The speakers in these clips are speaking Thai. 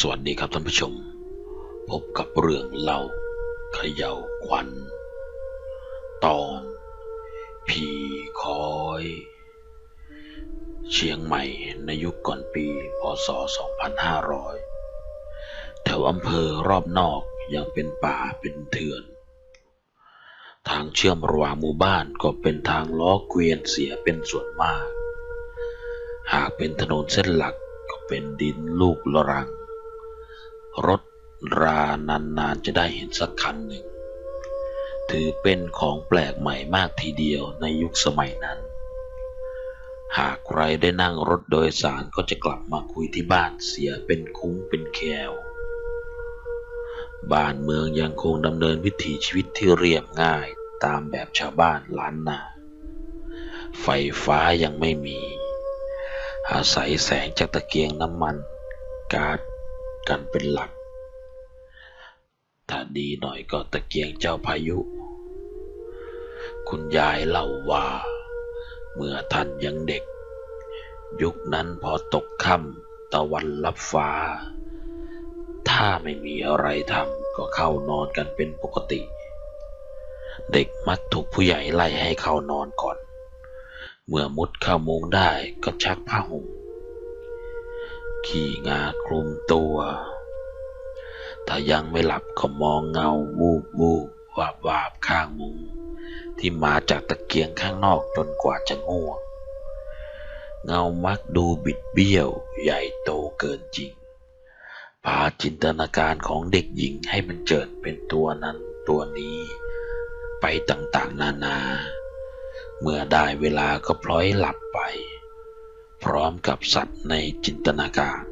สวัสดีครับท่านผู้ชม พบกับเรื่องเล่าเขย่าขวัญ ตอน ผีคอย เชียงใหม่ในยุคก่อนปี พศ 2500 แถวอำเภอรอบนอกยังเป็นป่าเป็นเถื่อน ทางเชื่อมระหว่างหมู่บ้านก็เป็นทางล้อเกวียนเสียเป็นส่วนมาก หากเป็นถนนเส้นหลักก็เป็นดินลูกละรัง รถรานานๆจะได้เห็นสักคันหนึ่ง ถือเป็นของแปลกใหม่มากทีเดียวในยุคสมัยนั้น หากใครได้นั่งรถโดยสารก็จะกลับมาคุยที่บ้านเสียเป็นคุ้งเป็นแควบ้านเมืองยังคงดำเนินวิถีชีวิตที่เรียบง่ายตามแบบชาวบ้านล้านนา ไฟฟ้ายังไม่มี อาศัยแสงจากตะเกียงน้ำมันก๊าซกันเป็นหลัก ถ้าดีหน่อยก็ตะเกียงเจ้าพายุ คุณยายเล่าว่า เมื่อท่านยังเด็ก ยุคนั้นพอตกค่ำตะวันลับฟ้า ถ้าไม่มีอะไรทำก็เข้านอนกันเป็นปกติ เด็กมักถูกผู้ใหญ่ไล่ให้เข้านอนก่อน เมื่อมุดเข้ามุงได้ก็ชักผ้าห่มขี่งาคลุมตัว ถ้ายังไม่หลับก็มองเงาวูบวูบวาบวาบข้างมุงที่มาจากตะเกียงข้างนอกจนกว่าจะง่วง เงามักดูบิดเบี้ยวใหญ่โตเกินจริง พาจินตนาการของเด็กหญิงให้มันเจิดเป็นตัวนั้นตัวนี้ ไปต่างๆนานา เมื่อได้เวลาก็พลอยหลับไป พร้อมกับสัตว์ในจินตนาการ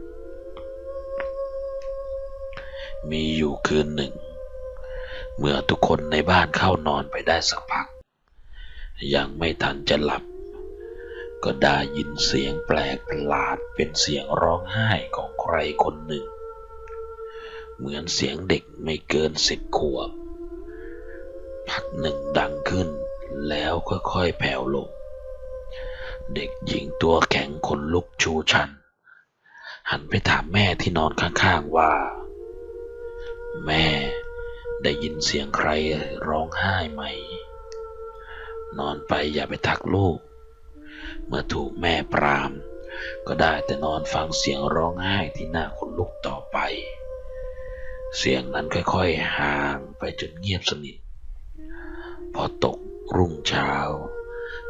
มีอยู่คืนหนึ่ง เมื่อทุกคนในบ้านเข้านอนไปได้สักพัก ยังไม่ทันจะหลับ ก็ได้ยินเสียงแปลกประหลาดเป็นเสียงร้องไห้ของใครคนหนึ่ง เหมือนเสียงเด็กไม่เกินสิบขวบ พักหนึ่งดังขึ้นแล้วค่อยๆแผ่วลง เด็กหญิงตัวแข็งขนลุกชูชัน หันไปถามแม่ที่นอนข้างๆว่า แม่ ได้ยินเสียงใครร้องไห้ไหม นอนไปอย่าไปทักลูก เมื่อถูกแม่ปราม ก็ได้แต่นอนฟังเสียงร้องไห้ที่หน่าขนลุกต่อไป เสียงนั้นค่อยๆห่างไปจนเงียบสนิท พอตกรุ่งเช้า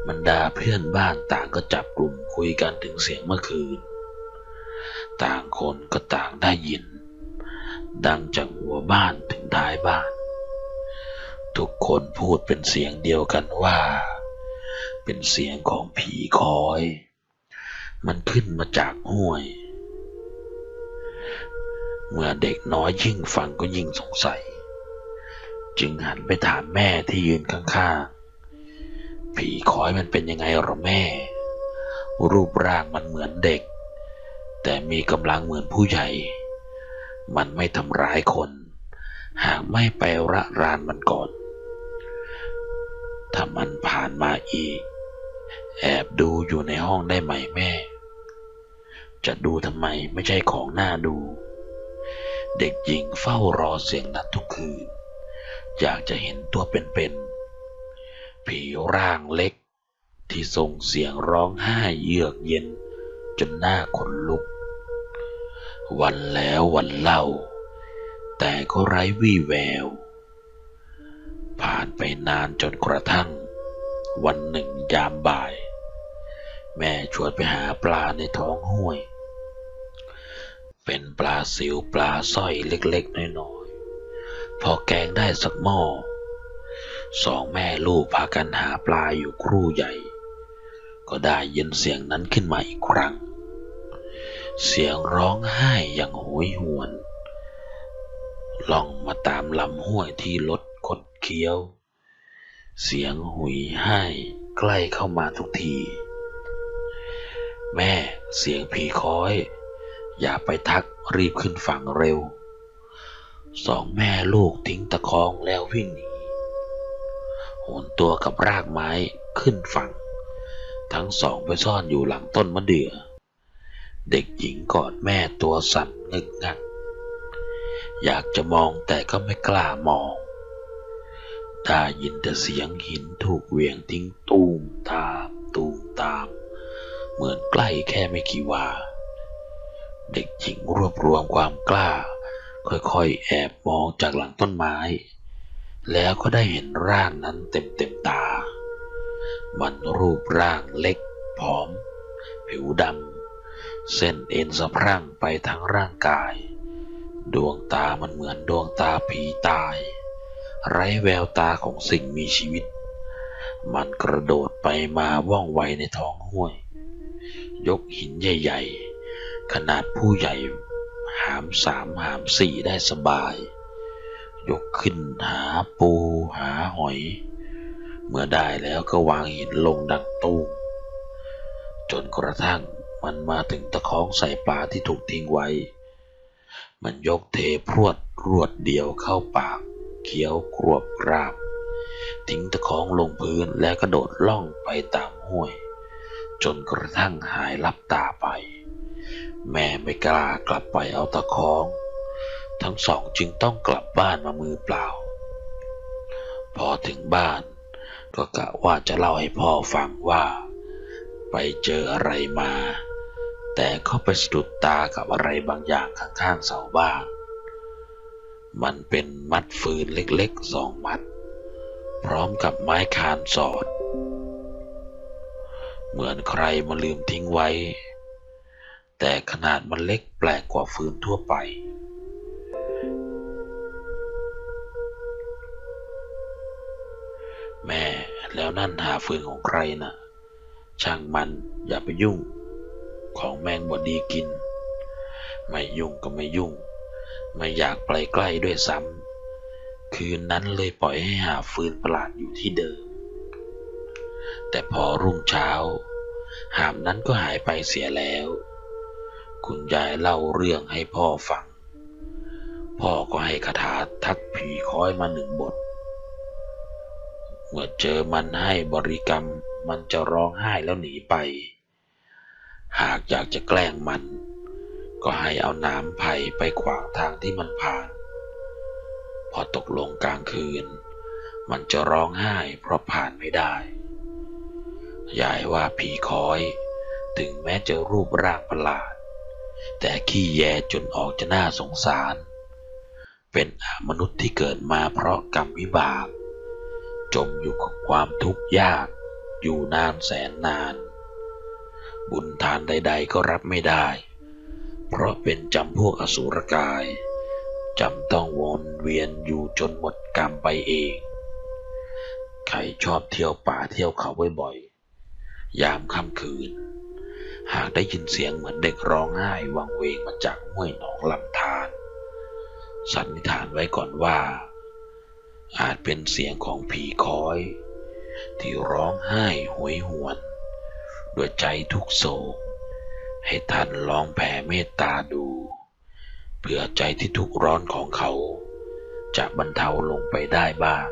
บรรดาเพื่อนบ้านต่างก็จับกลุ่มคุยกันถึงเสียงเมื่อคืน ต่างคนก็ต่างได้ยิน ดังจากหัวบ้านถึงท้ายบ้าน ทุกคนพูดเป็นเสียงเดียวกันว่า เป็นเสียงของผีคอย มันขึ้นมาจากห้วย เมื่อเด็กน้อยยิ่งฟังก็ยิ่งสงสัย จึงหันไปถามแม่ที่ยืนข้างๆ ผีคอยมันเป็นยังไงหรอแม่ รูปร่างมันเหมือนเด็ก แต่มีกำลังเหมือนผู้ใหญ่ มันไม่ทำร้ายคน หากไม่ไประรานมันก่อน ถ้ามันผ่านมาอีก แอบดูอยู่ในห้องได้ไหมแม่ จะดูทำไมไม่ใช่ของหน่าดู เด็กหญิงเฝ้ารอเสียงนั้นทุกคืน อยากจะเห็นตัวเป็นๆ ผีร่างเล็กที่ส่งเสียงร้องไห้เยือกเย็นจนหน้าขนลุก วันแล้ววันเล่า แต่ก็ไร้วี่แวว ผ่านไปนานจนกระทั่ง วันหนึ่งยามบ่าย แม่ชวนไปหาปลาในท้องห้วย เป็นปลาสิวปลาสร้อยเล็กๆน้อยๆ พอแกงได้สักหม้อสองแม่ลูกพากันหาปลาอยู่ครู่ใหญ่ ก็ได้ยินเสียงนั้นขึ้นมาอีกครั้ง เสียงร้องไห้อย่างโหยหวน ล่องมาตามลำห้วยที่รถคดเคี้ยว เสียงหุยไห้ใกล้เข้ามาทุกที แม่เสียงผีคอย อย่าไปทักรีบขึ้นฝั่งเร็ว สองแม่ลูกทิ้งตะคองแล้ววิ่งหนีโหนตัวกับรากไม้ขึ้นฝั่ง ทั้งสองไปซ่อนอยู่หลังต้นมะเดื่อ เด็กหญิงกอดแม่ตัวสั่นงึกงัก อยากจะมองแต่ก็ไม่กล้ามองได้ยินแต่เสียงหินถูกเวียงทิ้งตูมตามตูมตาม เหมือนใกล้แค่ไม่กี่วา เด็กหญิงรวบรวมความกล้า ค่อยๆ แอบมองจากหลังต้นไม้ แล้วก็ได้เห็นร่างนั้นเต็มเต็มๆตา มันรูปร่างเล็กผอม ผิวดำ เส้นเอ็นสะพรั่งไปทั้งร่างกาย ดวงตามันเหมือนดวงตาผีตาย ไร้แววตาของสิ่งมีชีวิต มันกระโดดไปมาว่องไวในท้องห้วย ยกหินใหญ่ๆ ขนาดผู้ใหญ่หามสามหามสี่ได้สบาย ยกขึ้นหาปูหาหอย เมื่อได้แล้วก็วางหินลงดังตู้มจนกระทั่ง มันมาถึงตะคองใส่ปลาที่ถูกทิ้งไว้ มันยกเทพรวดรวดเดียวเข้าปากเคี้ยวกรวบกราบ ทิ้งตะคองลงพื้นแล้วกระโดดล่องไปตามห้วย จนกระทั่งหายลับตาไป แม่ไม่กล้ากลับไปเอาตะคอง ทั้งสองจึงต้องกลับบ้านมามือเปล่า พอถึงบ้านก็กะว่าจะเล่าให้พ่อฟังว่า ไปเจออะไรมา แต่ก็ไปสะดุดตากับอะไรบางอย่างข้างๆเสาบ้าน มันเป็นมัดฟืนเล็กๆสองมัด พร้อมกับไม้คานสอด เหมือนใครมาลืมทิ้งไว้ แต่ขนาดมันเล็กแปลกกว่าฟืนทั่วไป แม่แล้วนั่นหาฟืนของใครนะ่ะ ช่างมันอย่าไปยุ่ง ของแมงบดีกิน ไม่ยุ่งก็ไม่ยุ่ง ไม่อยากไปใกล้ด้วยซ้ำคืนนั้นเลยปล่อยให้หาฟืนประหลาดอยู่ที่เดิม แต่พอรุ่งเช้า หามนั้นก็หายไปเสียแล้ว คุณยายเล่าเรื่องให้พ่อฟัง พ่อก็ให้คาถาทักผีคอยมาหนึ่งบทเมื่อเจอมันให้บริกรรมมันจะร้องไห้แล้วหนีไป หากอยากจะแกล้งมัน ก็ให้เอาน้ำไผ่ไปขวางทางที่มันผ่าน พอตกลงกลางคืน มันจะร้องไห้เพราะผ่านไม่ได้ ยายว่าผีคอย ถึงแม้จะรูปร่างประหลาด แต่ขี้แยจนออกจะน่าสงสาร เป็นมนุษย์ที่เกิดมาเพราะกรรมวิบาก จมอยู่กับความทุกข์ยาก อยู่นานแสนนาน บุญทานใด ๆ ก็รับไม่ได้ เพราะเป็นจำพวกอสูรกายจำต้องวนเวียนอยู่จนหมดกรรมไปเอง ใครชอบเที่ยวป่าเที่ยวเขาบ่อยๆ ยามค่ำคืน หากได้ยินเสียงเหมือนเด็กร้องไห้วังเวงมาจากห้วยหนองลำธารสันนิษฐานไว้ก่อนว่า อาจเป็นเสียงของผีคอย ที่ร้องไห้หวยหวน ด้วยใจทุกโศก ให้ท่านลองแผ่เมตตาดูเพื่อใจที่ทุกข์ร้อนของเขา จะบรรเทาลงไปได้บ้าง